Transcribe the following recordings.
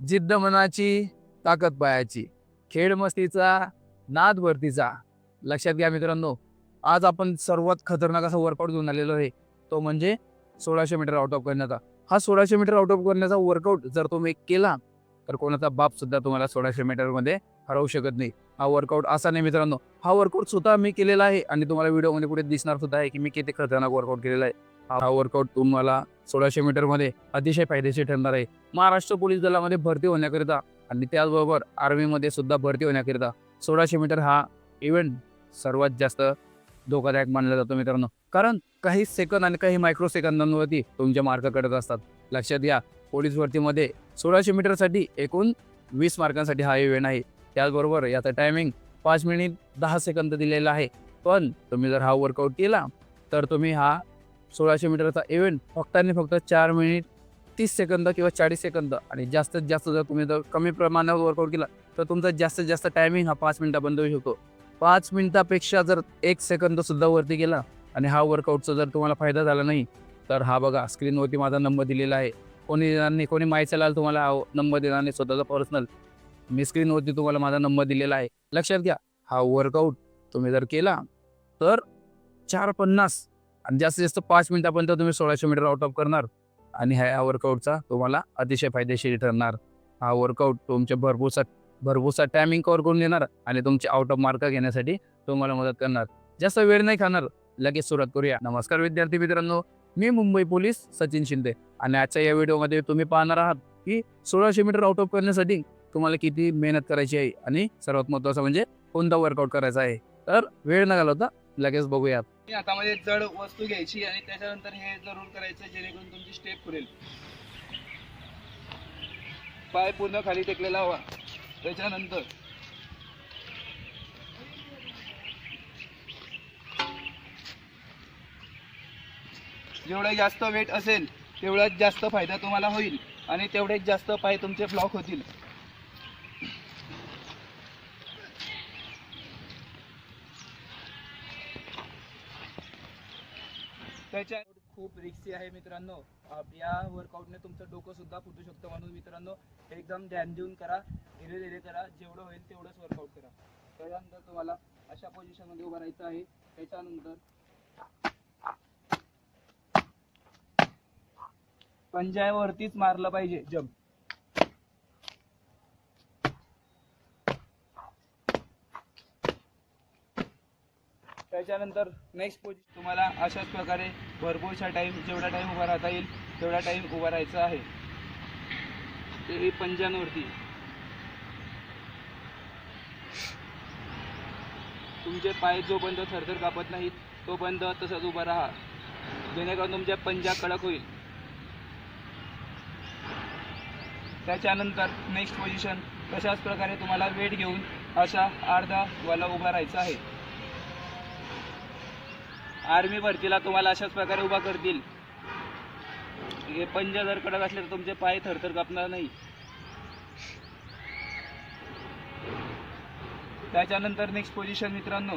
जिद्द मनाची ताकद पायाची खेळ मस्तीचा नाद भरतीचा लक्षात घ्या मित्रांनो आज आपण सर्वात खतरनाक असा वर्कआउट घेऊन आलेलो आहे. तो म्हणजे सोळाशे मीटर आउट ऑफ करण्याचा. हा सोळाशे मीटर आउट ऑफ करण्याचा वर्कआउट जर तुम्ही केला तर कोणाचा बाप सुद्धा तुम्हाला सोळाशे मीटरमध्ये हरवू शकत नाही. हा वर्कआउट असा नाही मित्रांनो. हा वर्कआउट स्वतः मी केलेला आहे आणि तुम्हाला व्हिडिओमध्ये कुठे दिसणार सुद्धा आहे की मी किती खतरनाक वर्कआउट केलेला आहे. हा वर्कआउट तुम्हाला सोळाशे मीटरमध्ये अतिशय फायदेशीर ठरणार आहे. महाराष्ट्र पोलीस दलामध्ये भरती होण्याकरिता आणि त्याचबरोबर आर्मीमध्ये सुद्धा भरती होण्याकरिता सोळाशे मीटर हा इव्हेंट सर्वात जास्त धोकादायक मानला जातो मित्रांनो. कारण काही सेकंद आणि काही मायक्रो सेकंदांवरती तुमचे मार्क कटत असतात. लक्षात घ्या पोलीस भरतीमध्ये सोळाशे मीटरसाठी एकूण वीस मार्कांसाठी हा इव्हेंट आहे. त्याचबरोबर याचा टायमिंग पाच मिनिट दहा सेकंद दिलेला आहे. पण तुम्ही जर हा वर्कआउट केला तर तुम्ही हा सोळाशे मीटरचा इव्हेंट फक्त आणि फक्त चार मिनिट तीस सेकंद किंवा चाळीस सेकंद आणि जास्तीत जास्त जर तुम्ही जर कमी प्रमाणावर वर्कआउट केला तर तुमचा जास्तीत जास्त टायमिंग हा पाच मिनिटापर्यंत होऊ शकतो. पाच मिनिटापेक्षा जर एक सेकंदसुद्धा वरती गेला आणि हा वर्कआउटचा जर तुम्हाला फायदा झाला नाही तर हा बघा स्क्रीनवरती माझा नंबर दिलेला आहे. कोणी देणार नाही कोणी माहिती लाल तुम्हाला हा नंबर देणार नाही स्वतःचा पर्सनल मी स्क्रीनवरती तुम्हाला माझा नंबर दिलेला आहे. लक्षात घ्या हा वर्कआउट तुम्ही जर केला तर चार पन्नास आणि जास्तीत जास्त पाच मिनिटापर्यंत तुम्ही सोळाशे मीटर आउट ऑफ करणार आणि ह्या वर्कआउटचा तुम्हाला अतिशय फायदेशीर ठरणार. हा वर्कआउट तुमच्या भरपूरसा भरपूरसा टायमिंग कव्हर करून देणार आणि तुमचे आउट ऑफ मार्क घेण्यासाठी तुम्हाला मदत करणार. जास्त वेळ नाही खाणार. लगेच सुरुवात करूया. नमस्कार विद्यार्थी मित्रांनो मी मुंबई पोलीस सचिन शिंदे आणि आजच्या या व्हिडिओमध्ये तुम्ही पाहणार आहात की सोळाशे मीटर आउट ऑफ करण्यासाठी तुम्हाला किती मेहनत करायची आहे आणि सर्वात महत्त्वाचं म्हणजे कोणता वर्कआउट करायचा आहे. तर वेळ न घालवता लगेच बघूयात. आणि हातामध्ये जड वस्तू घ्यायची आणि त्याच्यानंतर हे जरूर करायचं जेणेकरून तुमची स्टेप पुरेल. पाय पूर्ण खाली टेकलेला हवा. त्याच्यानंतर जेवढा जास्त वेट असेल तेवढाच जास्त फायदा तुम्हाला होईल आणि तेवढेच जास्त पाय तुमचे फ्लॉक होतील. त्याच्या खूप रिक्सी आहे मित्रांनो. या वर्कआउटने तुमचं डोकं सुद्धा फुटू शकतं म्हणून मित्रांनो एकदम ध्यान देऊन करा धीरे धीरे करा जेवढं होईल तेवढंच वर्कआउट करा. त्याच्यानंतर तुम्हाला अशा पोझिशनमध्ये उभं राहायचं आहे. त्याच्यानंतर पंजावरतीच मारलं पाहिजे जम्प त्याच्यानंतर नेक्स्ट पोझिशन तुम्हाला अशाच प्रकारे भरपूरशा टाईम जेवढा टाईम उभा राहता येईल तेवढा टाईम उभा राहायचा आहे. ते पंजांवरती तुमचे पाय जोपर्यंत थरथर कापत नाहीत तोपर्यंत तसंच उभा राहा. जेणेकरून तुमच्या पंजा कडक होईल. त्याच्यानंतर नेक्स्ट पोझिशन तशाच प्रकारे तुम्हाला वेट घेऊन अशा अर्धा वाला उभा राहायचा आहे. आर्मी भरतीला तुम्हाला अशाच प्रकारे उभा करतील. हे पंजा जर कडक असले तर तुमचे पाय थरथर कापणार नाही. त्याच्यानंतर नेक्स्ट पोझिशन मित्रांनो.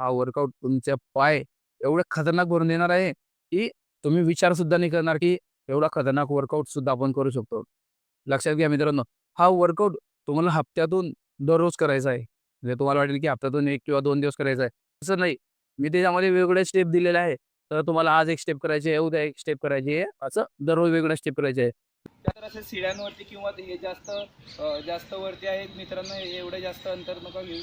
हा वर्कआउट तुमच्या पाय एवढे खतरनाक भरून देणार आहे की तुम्ही विचार सुद्धा नाही करणार की एवढा खतरनाक वर्कआउट सुद्धा आपण करू शकतो. लक्षात घ्या मित्रांनो हा वर्कआउट तुम्हाला हप्त्यातून दररोज करायचा आहे. म्हणजे तुम्हाला वाटेल की हप्त्यातून एक किंवा दोन दिवस करायचा आहे. असं नाही. मी त्याच्यामध्ये वेगवेगळे स्टेप दिलेले आहे तर तुम्हाला आज एक स्टेप करायची आहे उद्या एक स्टेप करायची आहे. असं दररोज वेगळ्या स्टेप करायचे आहे त्यानंतर सिड्यांवरती किंवा हे जास्त जास्त वरती आहेत मित्रांनो एवढं जास्त अंतर नका घेऊ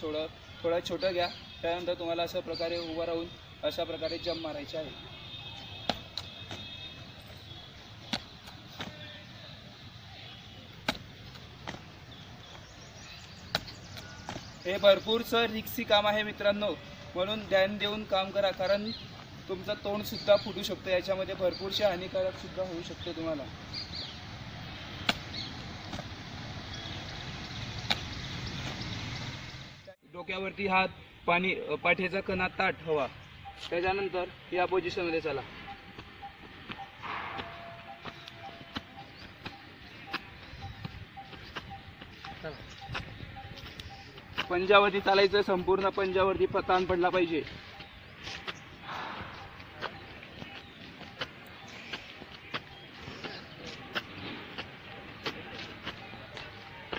थोडं थोडं छोटं घ्या. त्यानंतर तुम्हाला अशा प्रकारे उभं राहून अशा प्रकारे जम मारायचे आहे. हे भरपूरचं रिक्सी काम आहे मित्रांनो. म्हणून ध्यान देऊन काम करा कारण तुमचं तोंड सुद्धा फुटू शकतं याच्यामध्ये भरपूरशी हानिकारक सुद्धा होऊ शकते तुम्हाला. डोक्यावरती हात पाणी पाठीचा कणा ताट हवा. त्याच्यानंतर या पोझिशनमध्ये चला. पंजावरती चालायचं संपूर्ण पंजावरती प- ताण पडला पाहिजे.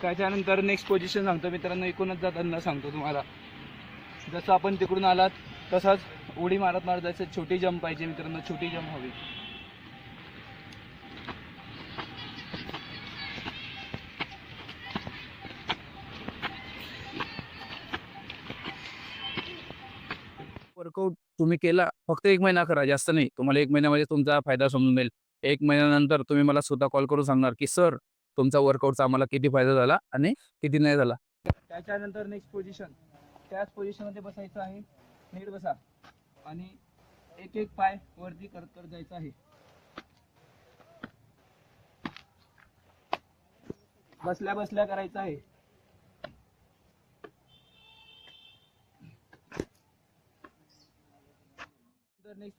त्याच्यानंतर नेक्स्ट पोझिशन सांगतो मित्रांनो एकूणच जाताना सांगतो तुम्हाला. जसं आपण तिकडून आलात तसाच उडी मारत मारत जायचं छोटी जंप पाहिजे मित्रांनो छोटी जंप हवी. वर्कआउट तुम्ही केला फक्त एक महिना करा जास्त नाही. तुम्हाला एक महिन्यामध्ये तुमचा फायदा समजून जाईल. एक महिन्यानंतर तुम्ही मला स्वतः कॉल करून सांगणार की सर तुमचा वर्कआउटचा आम्हाला किती फायदा झाला आणि किती नाही झाला? त्याच्यानंतर नेक्स्ट पोझिशन त्याच पोझिशनमध्ये बसायचं आहे. नीट बसा. आणि एक एक पाय वरती करत करत जायचं आहे. बसल्या बसल्या करायचं आहे.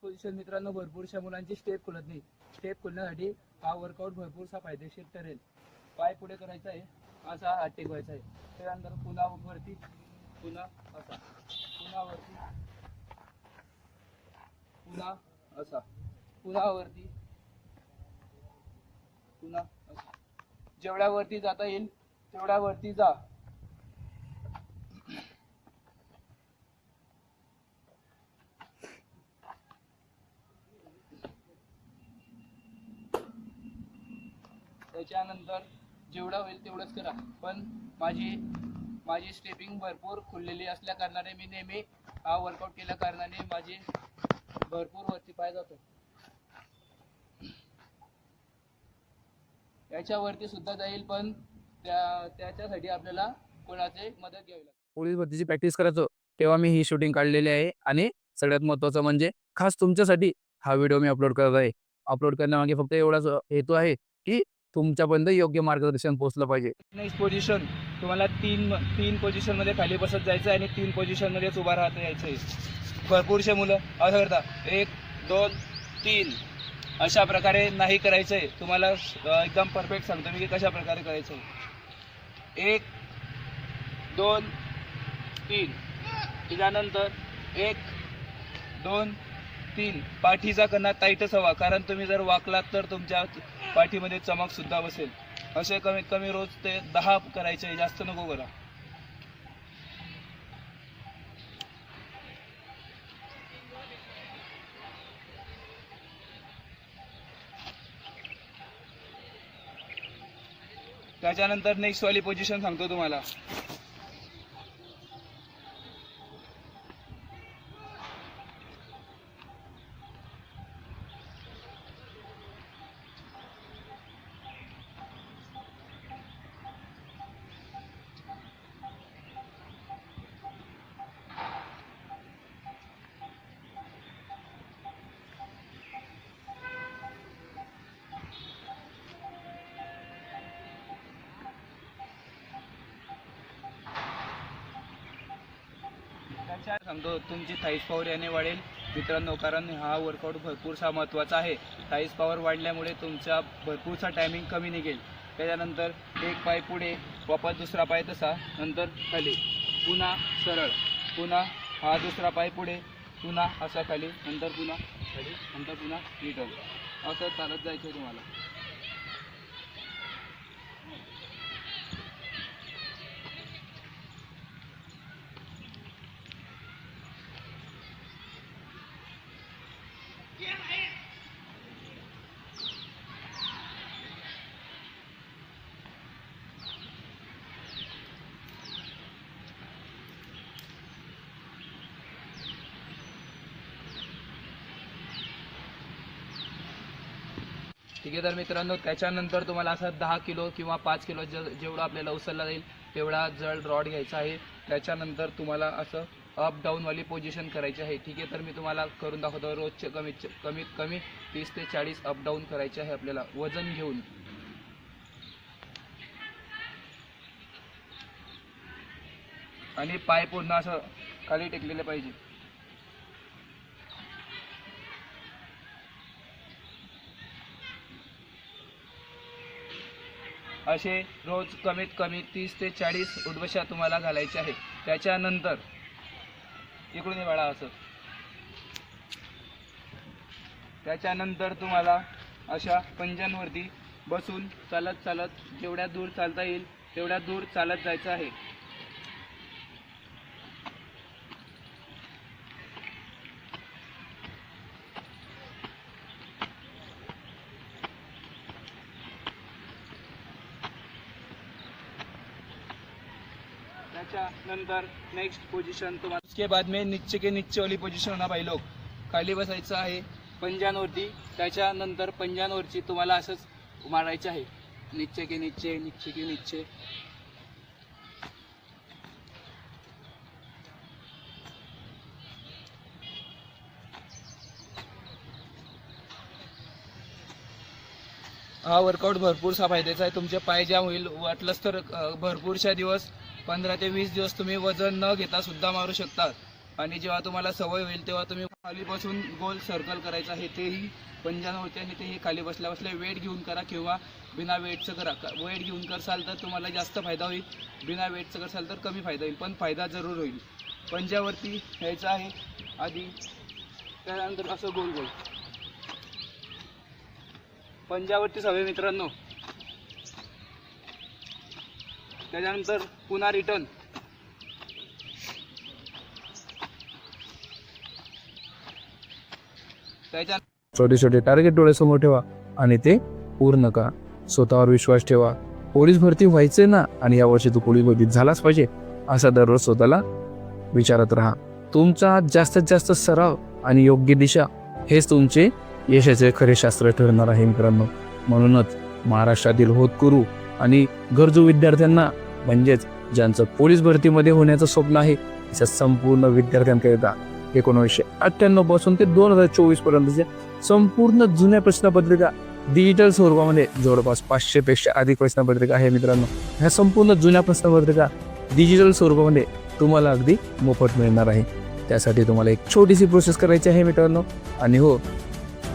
पोझिशन मित्रांनो भरपूरशा मुलांची स्टेप खुलत नाही. स्टेप खुलण्यासाठी हा वर्कआउट भरपूरसा फायदेशीर ठरेल. पाय पुढे करायचा आहे असा हात टेकवायचा आहे. त्यानंतर पुन्हा वरती पुन्हा असा. पुन्हा वरती पुन्हा असा. पुन्हा वरती पुन्हा असा. जेवढ्या वरती जाता येईल तेवढ्या वरती जा. त्याच्यानंतर जेवढं होईल तेवढंच करा. पण माझी माझी स्टेपिंग भरपूर खुललेली असल्या कारणाने मी नेहमी हा वर्कआउट केल्या कारणाने माझी भरपूर वरती पाय जातो. याच्यावरती सुद्धा जाईल पण त्या त्याच्यासाठी आपल्याला कोणाची मदत घ्यावी लागते पोलीस भरतीची प्रॅक्टिस करायचो तेव्हा मी ही शूटिंग काढलेली आहे. आणि सगळ्यात महत्त्वाचं म्हणजे खास तुमच्यासाठी हा व्हिडिओ मी अपलोड करत आहे. अपलोड करण्यामागे फक्त एवढाच हेतू आहे की तुमच्यापर्यंत योग्य मार्गदर्शन पोहोचलं पाहिजे. नेक्स्ट पोझिशन तुम्हाला तीन तीन पोझिशनमध्ये खाली बसत जायचं आहे आणि तीन पोझिशनमध्येच उभा राहता यायचं आहे भरपूरशे मुलं असं करता एक दोन तीन. अशा प्रकारे नाही करायचं आहे तुम्हाला एकदम परफेक्ट सांगतो मी की कशा प्रकारे करायचं आहे एक दोन तीन. त्याच्यानंतर एक दोन तीन. पाठीचा कणा टाईटच हवा. कारण तुम्ही जर वाकलात तर तुमच्या पाठीमध्ये चमक सुद्धा बसेल. असे कमीत कमी रोज ते दहा करायचे जास्त नको करा. त्याच्यानंतर नेक्स्ट वाली पोझिशन सांगतो तुम्हाला. त्याच्या सांगतो तुमची थाईस पॉवर याने वाढेल. मित्रांनो कारण हा वर्कआउट भरपूरसा महत्त्वाचा आहे. थाईस पॉवर वाढल्यामुळे तुमचा भरपूरसा टायमिंग कमी निघेल. त्याच्यानंतर एक पाय पुढे वापस दुसरा पाय तसा नंतर खाली. पुन्हा सरळ. पुन्हा हा दुसरा पाय पुढे पुन्हा असा खाली नंतर पुन्हा खाली नंतर पुन्हा रिटर्न असं चालत जायचं तुम्हाला. ठीक आहे तर मित्रांनो त्याच्यानंतर तुम्हाला असं दहा किलो किंवा पाच किलो ज जेवढं आपल्याला उचलला जाईल तेवढा जड रॉड घ्यायचा आहे. त्याच्यानंतर तुम्हाला असं अप डाऊनवाली पोझिशन करायची आहे. ठीक आहे तर मी तुम्हाला करून दाखवतो. रोजचे कमीत कमीत कमी तीस ते चाळीस अप डाऊन करायचे आहे आपल्याला वजन घेऊन. आणि पाय पूर्ण असं खाली टेकलेले पाहिजे. असे रोज कमीत कमी तीस ते चाळीस उद्वशा तुम्हाला घालायचे आहे त्याच्यानंतर इकडून वाळा असं. त्याच्यानंतर तुम्हाला अशा पंजांवरती बसून चालत चालत जेवढ्या दूर चालता येईल तेवढ्या दूर चालत जायचं आहे. त्याच्यानंतर नेक्स्ट पोझिशन तुम्हाला उसके बाद में नीचे के नीचे वाली पोझिशन होणार भाई लोक. खाली बसायचं आहे. पंजांवरती त्याच्यानंतर पंजांवरची तुम्हाला असंच मारायचं आहे. नीचे के नीचे नीचे के नीचे. हा वर्कआउट भरपूरसा फायद्याचा आहे. तुमचे पाय जाम होईल वाटलंच तर भरपूरशा दिवस पंधरा ते वीस दिवस तुम्ही वजन न घेता सुद्धा मारू शकता आणि जेव्हा तुम्हाला सवय होईल तेव्हा तुम्ही खाली बसून गोल सर्कल करायचं आहे तेही पंजांवरती आणि तेही खाली बसल्या बसल्या वेट घेऊन करा किंवा बिना वेटचं करा. वेट घेऊन करसाल तर तुम्हाला जास्त फायदा होईल. बिना वेटचं करसाल तर कमी फायदा होईल पण फायदा जरूर होईल. पंजावरती यायचं आहे आधी त्यानंतर असं गोल गोल पंजावरती हवे मित्रांनो त्याच्यानंतर पुन्हा रिटर्न त्याच्या छोटे छोटे टार्गेट डोळ्यासमोर ठेवा आणि ते पूर्ण करा. स्वतःवर विश्वास ठेवा. पोलीस भरती व्हायचे ना आणि या वर्षी तू पोलीस भरती झालाच पाहिजे असा दररोज स्वतःला विचारत राहा. तुमचा जास्तीत जास्त सराव आणि योग्य दिशा हेच तुमचे यशाचे खरे शास्त्र ठरणार आहे मित्रांनो. म्हणूनच महाराष्ट्रातील होतकरू आणि गरजू विद्यार्थ्यांना म्हणजेच ज्यांचं पोलीस भरतीमध्ये होण्याचं स्वप्न आहे अशा संपूर्ण विद्यार्थ्यांकरिता एकोणीसशे अठ्ठ्याण्णवपासून ते दोन हजार चोवीस पर्यंतच्या संपूर्ण जुन्या प्रश्नपत्रिका डिजिटल स्वरूपामध्ये जवळपास पाचशे पेक्षा अधिक प्रश्नपत्रिका आहे मित्रांनो. ह्या संपूर्ण जुन्या प्रश्नपत्रिका डिजिटल स्वरूपामध्ये तुम्हाला अगदी मोफत मिळणार आहे. त्यासाठी तुम्हाला एक छोटीशी प्रोसेस करायची आहे मित्रांनो. आणि हो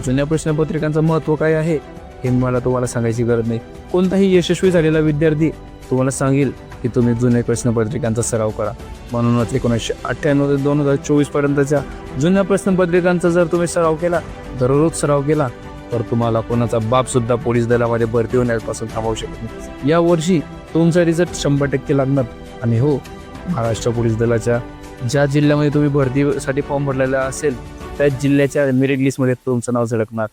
जुन्या प्रश्नपत्रिकांचं महत्त्व काय आहे हे मला तुम्हाला सांगायची गरज नाही. कोणताही यशस्वी झालेला विद्यार्थी तुम्हाला सांगेल की तुम्ही जुन्या प्रश्नपत्रिकांचा सराव करा. म्हणूनच एकोणीसशे अठ्ठ्याण्णव ते दोन हजार चोवीसपर्यंतच्या जुन्या प्रश्नपत्रिकांचा जर तुम्ही सराव केला दररोज सराव केला तर तुम्हाला कोणाचा बापसुद्धा पोलीस दलामध्ये भरती होण्यापासून थांबवू शकत नाही. या वर्षी तुमचा रिझल्ट शंभर टक्के लागणार. आणि हो महाराष्ट्र पोलीस दलाच्या ज्या जिल्ह्यामध्ये तुम्ही भरतीसाठी फॉर्म भरलेला असेल त्या जिल्ह्याच्या मेरिट लिस्टमध्ये तुमचं नाव झळकणार.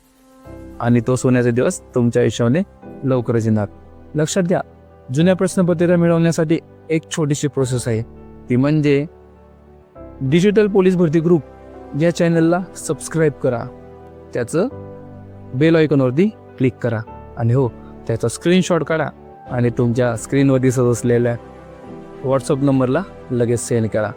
आणि तो सोन्याचा दिवस तुमच्या आयुष्यामध्ये लवकरच येणार. लक्षात घ्या जुन्या प्रश्नपत्रिका मिळवण्यासाठी एक छोटीशी प्रोसेस आहे. ती म्हणजे डिजिटल पोलीस भरती ग्रुप या चॅनलला सबस्क्राईब करा. त्याचं बेल आयकॉनवरती क्लिक करा. आणि हो त्याचा स्क्रीनशॉट काढा आणि तुमच्या स्क्रीनवर दिसत असलेल्या व्हॉट्सअप नंबरला लगेच सेंड करा.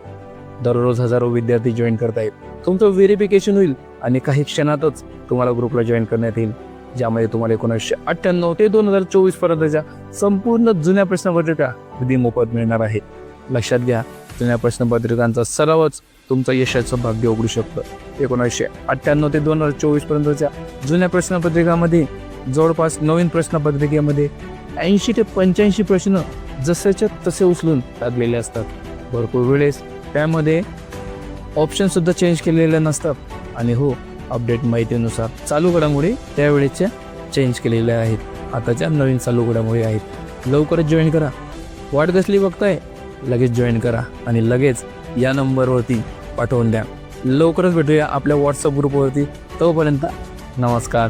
दररोज हजारो विद्यार्थी जॉईन करता येईल तुमचं व्हेरिफिकेशन होईल आणि काही क्षणातच तुम्हाला ग्रुपला जॉईन करण्यात येईल. ज्यामध्ये तुम्हाला एकोणीसशे अठ्ठ्याण्णव ते दोन हजार चोवीस पर्यंतच्या संपूर्ण जुन्या प्रश्नपत्रिका अगदी मोफत मिळणार आहेत लक्षात घ्या जुन्या प्रश्नपत्रिकांचा सरावच तुमचं यशाचं भाग्य उघडू शकतं. एकोणीसशे अठ्ठ्याण्णव ते दोन हजार चोवीस पर्यंतच्या जुन्या प्रश्नपत्रिकामध्ये जवळपास नवीन प्रश्नपत्रिकेमध्ये ऐंशी ते पंच्याऐंशी प्रश्न जसेच्या तसे उचलून टाकलेले असतात. भरपूर वेळेस त्यामध्ये ऑप्शन सुद्धा चेंज केलेले नसतात. आणि हो अपडेट माहितीनुसार चालू घडामोडी त्यावेळेच्या चेंज केलेल्या आहेत. आताच्या नवीन चालू घडामोडी आहेत. लवकरच जॉईन करा. वाट कसली बघताय लगेच जॉईन करा आणि लगेच या नंबरवरती पाठवून द्या. लवकरच भेटूया आपल्या व्हॉट्सअप ग्रुपवरती तोपर्यंत नमस्कार.